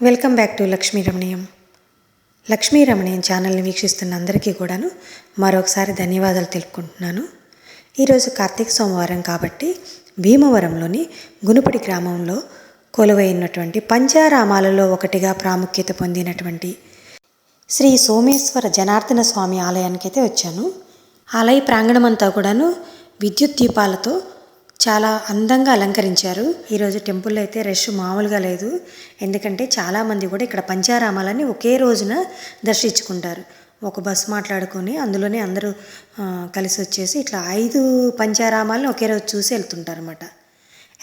Welcome back to Lakshmi Ramaniyam. Lakshmi Ramaniyam ఛానల్ని వీక్షిస్తున్న అందరికీ కూడాను మరొకసారి ధన్యవాదాలు తెలుపుకుంటున్నాను. ఈరోజు కార్తీక సోమవారం కాబట్టి భీమవరంలోని గునుపడి గ్రామంలో కొలువైనటువంటి పంచారామాలలో ఒకటిగా ప్రాముఖ్యత పొందినటువంటి శ్రీ సోమేశ్వర జనార్దన స్వామి ఆలయానికి అయితే వచ్చాను. ఆలయ ప్రాంగణమంతా కూడాను విద్యుత్ దీపాలతో చాలా అందంగా అలంకరించారు. ఈరోజు టెంపుల్లో అయితే రష్ మామూలుగా లేదు. ఎందుకంటే చాలామంది కూడా ఇక్కడ పంచారామాలని ఒకే రోజున దర్శించుకుంటారు. ఒక బస్సు మాట్లాడుకొని అందులోనే అందరూ కలిసి వచ్చేసి ఇట్లా ఐదు పంచారామాలను ఒకే రోజు చూసి వెళ్తుంటారు అనమాట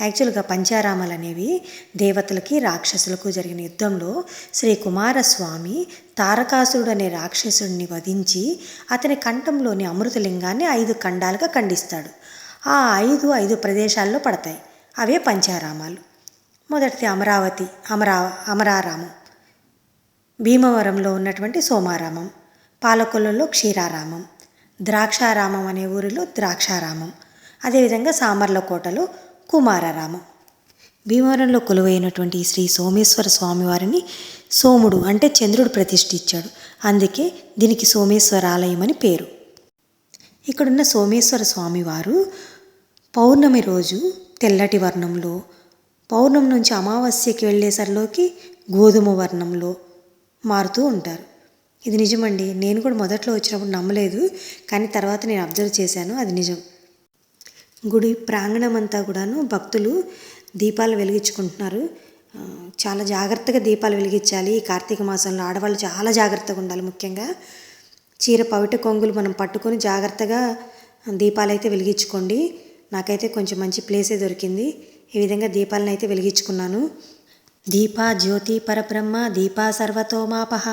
యాక్చువల్గా పంచారామాలు అనేవి దేవతలకి రాక్షసులకు జరిగిన యుద్ధంలో శ్రీ కుమారస్వామి తారకాసురుడు అనే రాక్షసుడిని వధించి అతని కంఠంలోని అమృతలింగాన్ని ఐదు ఖండాలుగా ఖండిస్తాడు. ఆ ఐదు ఐదు ప్రదేశాల్లో పడతాయి. అవే పంచారామాలు. మొదటిది అమరావతి అమరా అమరారామం. భీమవరంలో ఉన్నటువంటి సోమారామం. పాలకొల్లులో క్షీరారామం. ద్రాక్షారామం అనే ఊరిలో ద్రాక్షారామం. అదేవిధంగా సామర్లకోటలో కుమారారామం. భీమవరంలో కొలువైనటువంటి శ్రీ సోమేశ్వర స్వామివారిని సోముడు అంటే చంద్రుడు ప్రతిష్ఠించాడు. అందుకే దీనికి సోమేశ్వర ఆలయం అని పేరు. ఇక్కడున్న సోమేశ్వర స్వామివారు పౌర్ణమి రోజు తెల్లటి వర్ణంలో పౌర్ణమి నుంచి అమావాస్యకి వెళ్ళేసరిలోకి గోధుమ వర్ణంలో మారుతూ ఉంటారు. ఇది నిజమండి. నేను కూడా మొదట్లో వచ్చినప్పుడు నమ్మలేదు కానీ తర్వాత నేను అబ్జర్వ్ చేశాను. అది నిజం. గుడి ప్రాంగణం అంతా కూడాను భక్తులు దీపాలు వెలిగించుకుంటున్నారు. చాలా జాగ్రత్తగా దీపాలు వెలిగించాలి. ఈ కార్తీక మాసంలో ఆడవాళ్ళు చాలా జాగ్రత్తగా ఉండాలి ముఖ్యంగా. చీర పవిట కొంగులు మనం పట్టుకొని జాగ్రత్తగా దీపాలు అయితే వెలిగించుకోండి. నాకైతే కొంచెం మంచి ప్లేసే దొరికింది. ఈ విధంగా దీపాలను అయితే వెలిగించుకున్నాను. దీపా జ్యోతి పరబ్రహ్మ దీపా సర్వతోమాపహ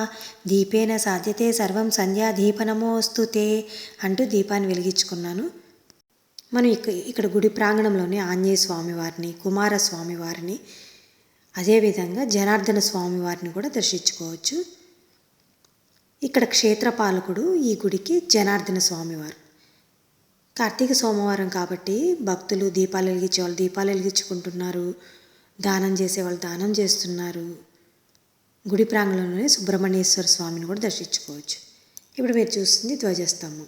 దీపేన సాధ్యతే సర్వం సంధ్యా దీపనమోస్తు తే అంటూ దీపాన్ని వెలిగించుకున్నాను. మనం ఇక్కడ ఇక్కడ గుడి ప్రాంగణంలోనే ఆంజనేయ స్వామి వారిని కుమారస్వామి వారిని అదేవిధంగా జనార్దన స్వామి వారిని కూడా దర్శించుకోవచ్చు. ఇక్కడ క్షేత్రపాలకుడు ఈ గుడికి జనార్దన స్వామివారు కార్తీక సోమవారం కాబట్టి భక్తులు దీపాలు వెలిగించే వాళ్ళు దీపాలు వెలిగించుకుంటున్నారు. దానం చేసేవాళ్ళు దానం చేస్తున్నారు. గుడి ప్రాంగణంలోనే సుబ్రహ్మణ్యేశ్వర స్వామిని కూడా దర్శించుకోవచ్చు. ఇప్పుడు మీరు చూస్తుంది ధ్వజస్తంభం.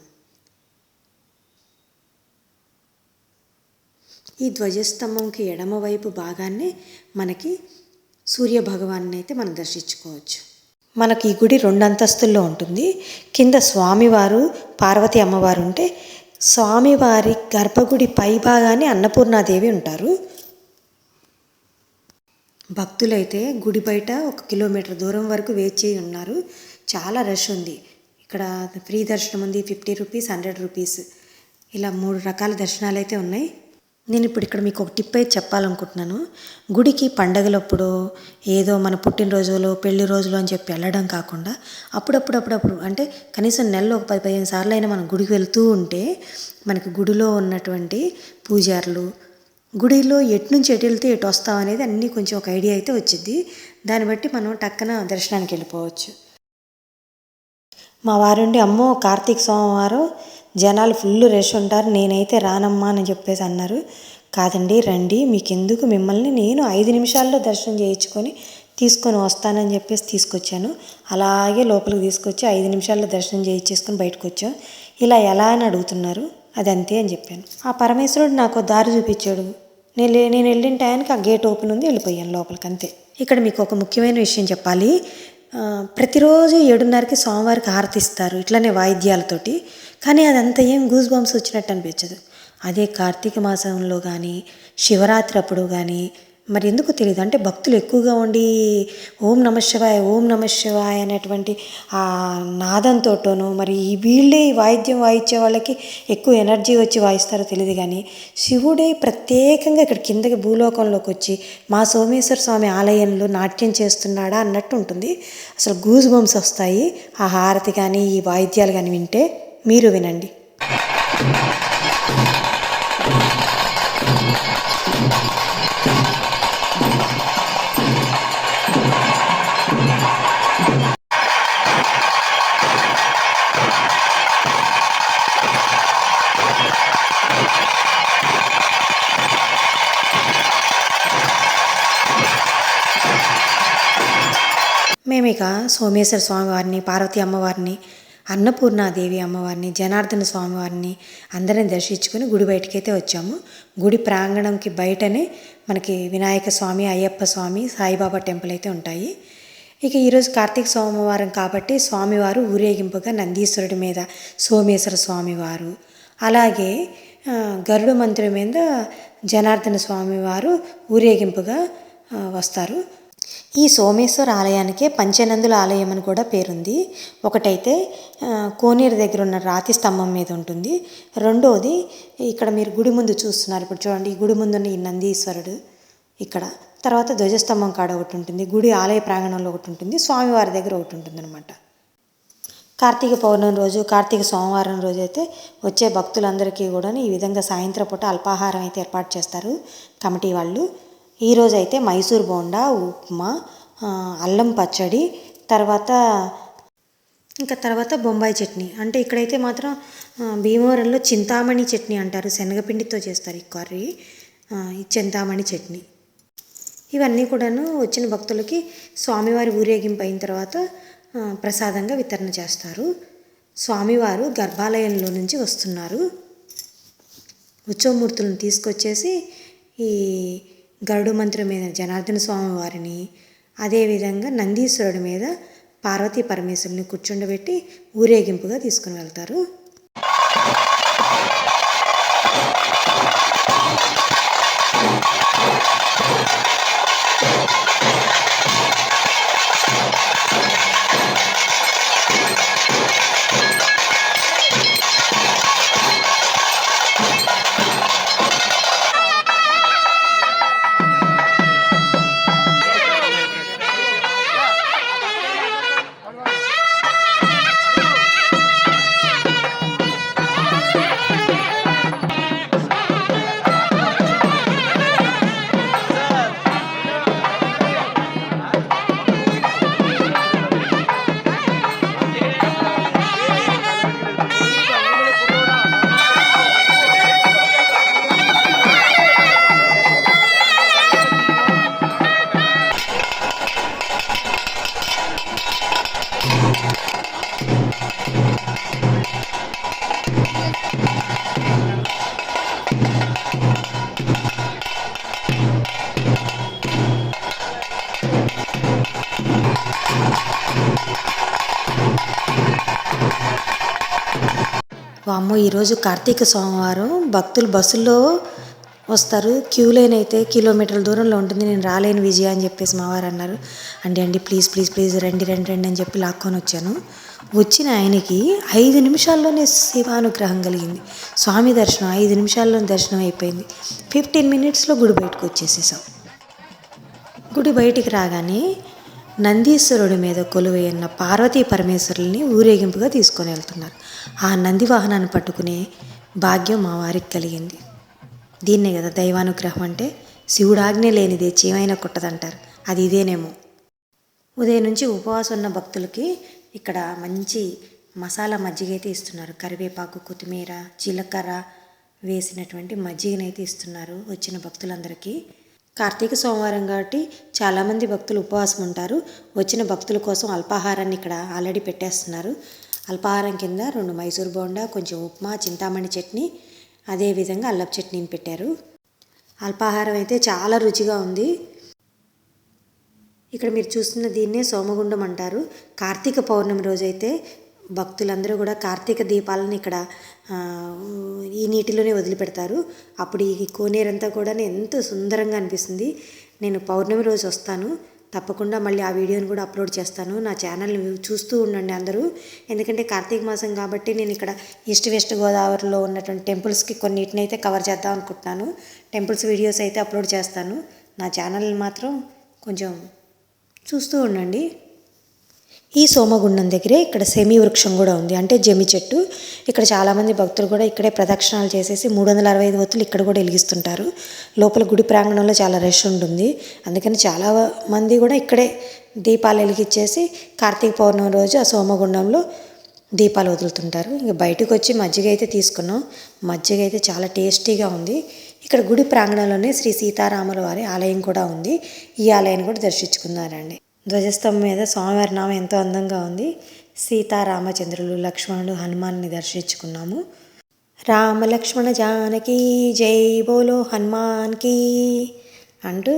ఈ ధ్వజస్తంభంకి ఎడమవైపు భాగాన్ని మనకి సూర్య భగవాన్ని అయితే మనం దర్శించుకోవచ్చు. మనకి ఈ గుడి రెండు అంతస్తుల్లో ఉంటుంది. కింద స్వామివారు పార్వతి అమ్మవారు ఉంటే స్వామివారి గర్భగుడి పై భాగాన్ని అన్నపూర్ణాదేవి ఉంటారు. భక్తులైతే గుడి బయట ఒక కిలోమీటర్ దూరం వరకు వేచి ఉన్నారు. చాలా రష్ ఉంది. ఇక్కడ ఫ్రీ దర్శనం ఉంది ఫిఫ్టీ రూపీస్ హండ్రెడ్ రూపీస్. ఇలా మూడు రకాల దర్శనాలు అయితే ఉన్నాయి. నేను ఇప్పుడు ఇక్కడ మీకు ఒక టిప్ అయితే చెప్పాలనుకుంటున్నాను. గుడికి పండగలప్పుడు ఏదో మన పుట్టినరోజులో పెళ్ళి రోజులు అని చెప్పి వెళ్ళడం కాకుండా అప్పుడప్పుడు అప్పుడప్పుడు అంటే కనీసం నెలలో ఒక పది పదిహేను సార్లు అయినా మనం గుడికి వెళ్తూ ఉంటే మనకి గుడిలో ఉన్నటువంటి పూజారులు గుడిలో ఎటు నుంచి ఎటు వెళ్తే ఎటు వస్తాం అనేది అన్నీ కొంచెం ఒక ఐడియా అయితే వచ్చింది దాన్ని బట్టి మనం టక్కన దర్శనానికి వెళ్ళిపోవచ్చు. మా వారుండి అమ్మో కార్తీక సోమవారం జనాలు ఫుల్ రష్ ఉంటారు. నేనైతే రానమ్మా అని చెప్పేసి అన్నారు. కాదండి రండి మీకెందుకు? మిమ్మల్ని నేను ఐదు నిమిషాల్లో దర్శనం చేయించుకొని తీసుకొని వస్తానని చెప్పేసి తీసుకొచ్చాను. అలాగే లోపలికి తీసుకొచ్చి ఐదు నిమిషాల్లో దర్శనం చేయించేసుకొని బయటకు వచ్చాం ఇలా ఎలా అని అడుగుతున్నారు? అది అంతే అని చెప్పాను. ఆ పరమేశ్వరుడు నాకు దారి చూపించాడు. నేను నేను వెళ్ళిన టయానికి ఆ గేట్ ఓపెన్ ఉంది వెళ్ళిపోయాను లోపలికి అంతే. ఇక్కడ మీకు ఒక ముఖ్యమైన విషయం చెప్పాలి. ప్రతిరోజు ఏడున్నరకి సోమవారికి హారతిస్తారు ఇట్లనే వాయిద్యాలతోటి. కానీ అదంతా ఏం గూస్ బాంబ్స్ వచ్చినట్టు అనిపించదు. అదే కార్తీక మాసంలో కానీ శివరాత్రి అప్పుడు కానీ మరి ఎందుకు తెలియదు అంటే భక్తులు ఎక్కువగా ఉండి ఓం నమ శివాయ ఓం నమ శివాయ అనేటువంటి ఆ నాదంతోటోను మరి ఈ వీళ్ళే ఈ వాయిద్యం వాయించే వాళ్ళకి ఎక్కువ ఎనర్జీ వచ్చి వాయిస్తారో తెలియదు కానీ శివుడే ప్రత్యేకంగా ఇక్కడ కిందకి భూలోకంలోకి వచ్చి మా సోమేశ్వర స్వామి ఆలయంలో నాట్యం చేస్తున్నాడా అన్నట్టు ఉంటుంది. అసలు గూజ్ బంప్స్ వస్తాయి. ఆ హారతి కానీ ఈ వాయిద్యాలు కానీ వింటే మీరు వినండి. మేమిక సోమేశ్వర స్వామివారిని పార్వతీ అమ్మవారిని అన్నపూర్ణాదేవి అమ్మవారిని జనార్దన స్వామివారిని అందరిని దర్శించుకుని గుడి బయటకైతే వచ్చాము. గుడి ప్రాంగణంకి బయటనే మనకి వినాయక స్వామి అయ్యప్ప స్వామి సాయిబాబా టెంపుల్ అయితే ఉంటాయి. ఇక ఈరోజు కార్తీక సోమవారం కాబట్టి స్వామివారు ఊరేగింపుగా నందీశ్వరుడి మీద సోమేశ్వర స్వామివారు అలాగే గరుడ మంత్రి మీద జనార్దన స్వామివారు ఊరేగింపుగా వస్తారు. ఈ సోమేశ్వర ఆలయానికే పంచనందుల ఆలయం అని కూడా పేరుంది. ఒకటైతే కోనేరు దగ్గర ఉన్న రాతి స్తంభం మీద ఉంటుంది. రెండోది ఇక్కడ మీరు గుడి ముందు చూస్తున్నారు. ఇప్పుడు చూడండి ఈ గుడి ముందున్న ఈ నందీశ్వరుడు ఇక్కడ. తర్వాత ధ్వజస్తంభం కాడ ఒకటి ఉంటుంది గుడి ఆలయ ప్రాంగణంలో ఒకటి ఉంటుంది స్వామివారి దగ్గర ఒకటి ఉంటుంది అనమాట కార్తీక పౌర్ణమి రోజు కార్తీక సోమవారం రోజు అయితే వచ్చే భక్తులందరికీ కూడా ఈ విధంగా సాయంత్రం పూట అల్పాహారం అయితే ఏర్పాటు చేస్తారు కమిటీ వాళ్ళు. ఈరోజైతే అయితే మైసూర్ బోండా ఉప్మా అల్లం పచ్చడి తర్వాత ఇంకా తర్వాత బొంబాయి చట్నీ. అంటే ఇక్కడైతే మాత్రం భీమవరంలో చింతామణి చట్నీ అంటారు. శనగపిండితో చేస్తారు ఈ కర్రీ. ఈ చింతామణి చట్నీ. ఇవన్నీ కూడాను వచ్చిన భక్తులకి స్వామివారి ఊరేగింపు అయిన తర్వాత ప్రసాదంగా వితరణ చేస్తారు. స్వామివారు గర్భాలయంలో నుంచి వస్తున్నారు. ఉత్సవమూర్తులను తీసుకొచ్చేసి ఈ గరుడు మంత్రం మీద జనార్దన స్వామి వారిని అదేవిధంగా నందీశ్వరుడి మీద పార్వతీ పరమేశ్వరుని కూర్చుండబెట్టి ఊరేగింపుగా తీసుకుని వెళ్తారు. వామ్మో ఈరోజు కార్తీక సోమవారం. భక్తులు బస్సుల్లో వస్తారు. క్యూ లైన్ అయితే కిలోమీటర్ల దూరంలో ఉంటుంది. నేను రాలేను విజయ అని చెప్పేసి మా వారు అన్నారు. అండి అండి ప్లీజ్ ప్లీజ్ ప్లీజ్ రండి రండి రండి అని చెప్పి లాక్కొని వచ్చాను. వచ్చిన ఆయనకి ఐదు నిమిషాల్లోనే శివానుగ్రహం కలిగింది. స్వామి దర్శనం ఐదు నిమిషాల్లోనే దర్శనం అయిపోయింది. ఫిఫ్టీన్ మినిట్స్లో గుడి బయటకు వచ్చేసేసాం. గుడి బయటికి రాగానే నందీశ్వరుడి మీద కొలువై పార్వతీ పరమేశ్వరుల్ని ఊరేగింపుగా తీసుకొని వెళ్తున్నారు. ఆ నంది వాహనాన్ని పట్టుకునే భాగ్యం మా వారికి కలిగింది. దీన్నే కదా దైవానుగ్రహం అంటే? శివుడాజ్ఞ లేనిదే చీమైన కుట్టదంటారు. అది ఇదేనేమో. ఉదయం నుంచి ఉపవాసం ఉన్న భక్తులకి ఇక్కడ మంచి మసాలా మజ్జిగ అయితే ఇస్తున్నారు. కరివేపాకు కొత్తిమీర జీలకర్ర వేసినటువంటి మజ్జిగనైతే ఇస్తున్నారు వచ్చిన భక్తులందరికీ. కార్తీక సోమవారం కాబట్టి చాలామంది భక్తులు ఉపవాసం ఉంటారు. వచ్చిన భక్తుల కోసం అల్పాహారాన్ని ఇక్కడ ఆల్రెడీ పెట్టేస్తున్నారు. అల్పాహారం కింద రెండు మైసూర్ బోండా కొంచెం ఉప్మా చింతామణి చట్నీ అదేవిధంగా అల్లపు చట్నీని పెట్టారు. అల్పాహారం అయితే చాలా రుచిగా ఉంది. ఇక్కడ మీరు చూస్తున్న దీన్నే సోమగుండం అంటారు. కార్తీక పౌర్ణమి రోజైతే భక్తులందరూ కూడా కార్తీక దీపాలను ఇక్కడ ఈ నీటిలోనే వదిలిపెడతారు. అప్పుడు ఈ కోనేరంతా కూడా ఎంతో సుందరంగా అనిపిస్తుంది. నేను పౌర్ణమి రోజు వస్తాను. తప్పకుండా మళ్ళీ ఆ వీడియోని కూడా అప్లోడ్ చేస్తాను. నా ఛానల్ని చూస్తూ ఉండండి అందరూ. ఎందుకంటే కార్తీక మాసం కాబట్టి నేను ఇక్కడ ఈస్ట్ వెస్ట్ గోదావరిలో ఉన్నటువంటి టెంపుల్స్కి కొన్నిటిని అయితే కవర్ చేద్దాం అనుకుంటున్నాను. టెంపుల్స్ వీడియోస్ అయితే అప్లోడ్ చేస్తాను. నా ఛానల్ని మాత్రం కొంచెం చూస్తూ ఉండండి. ఈ సోమగుండం దగ్గరే ఇక్కడ సెమీ వృక్షం కూడా ఉంది. అంటే జమి చెట్టు. ఇక్కడ చాలామంది భక్తులు కూడా ఇక్కడే ప్రదక్షిణాలు చేసేసి మూడు వందల అరవై ఐదు ఒత్తులు ఇక్కడ కూడా వెలిగిస్తుంటారు. లోపల గుడి ప్రాంగణంలో చాలా రష్ ఉంటుంది. అందుకని చాలా మంది కూడా ఇక్కడే దీపాలు వెలిగించేసి కార్తీక పౌర్ణమి రోజు ఆ సోమగుండంలో దీపాలు వదులుతుంటారు. ఇంకా బయటకు వచ్చి మజ్జిగ అయితే తీసుకున్నాం. మజ్జిగ అయితే చాలా టేస్టీగా ఉంది. ఇక్కడ గుడి ప్రాంగణంలోనే శ్రీ సీతారాముల వారి ఆలయం కూడా ఉంది. ఈ ఆలయాన్ని కూడా దర్శించుకున్నారండి. ధ్వజస్తంభం మీద స్వామివారి నామం ఎంతో అందంగా ఉంది. సీతారామచంద్రులు లక్ష్మణుడు హనుమాన్ని దర్శించుకున్నాము. రామ లక్ష్మణ జానకి జై బోలో హనుమాన్కి అంటూ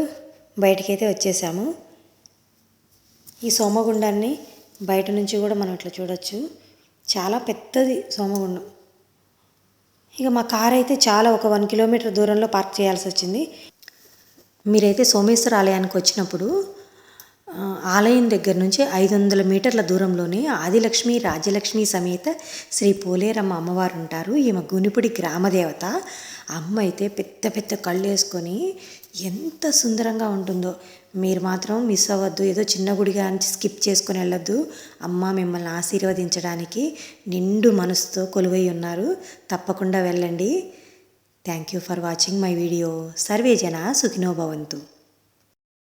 బయటికైతే వచ్చేసాము. ఈ సోమగుండాన్ని బయట నుంచి కూడా మనం ఇట్లా చూడొచ్చు. చాలా పెద్దది సోమగుండం. ఇక మా కార్ అయితే చాలా ఒక వన్ కిలోమీటర్ దూరంలో పార్క్ చేయాల్సి వచ్చింది. మీరైతే సోమేశ్వర ఆలయానికి వచ్చినప్పుడు ఆలయం దగ్గర నుంచి ఐదు వందల మీటర్ల దూరంలోనే ఆదిలక్ష్మి రాజ్యలక్ష్మి సమేత శ్రీ పోలేరమ్మ అమ్మవారు ఉంటారు. ఈమె గునిపుడి గ్రామదేవత. అమ్మ అయితే పెద్ద పెద్ద కళ్ళు వేసుకొని ఎంత సుందరంగా ఉంటుందో. మీరు మాత్రం మిస్ అవ్వద్దు. ఏదో చిన్న గుడిగా అని స్కిప్ చేసుకొని వెళ్ళొద్దు. అమ్మ మిమ్మల్ని ఆశీర్వదించడానికి నిండు మనసుతో కొలువై ఉన్నారు. తప్పకుండా వెళ్ళండి. Thank you for watching my video survey జన సుఖినో భవంతు.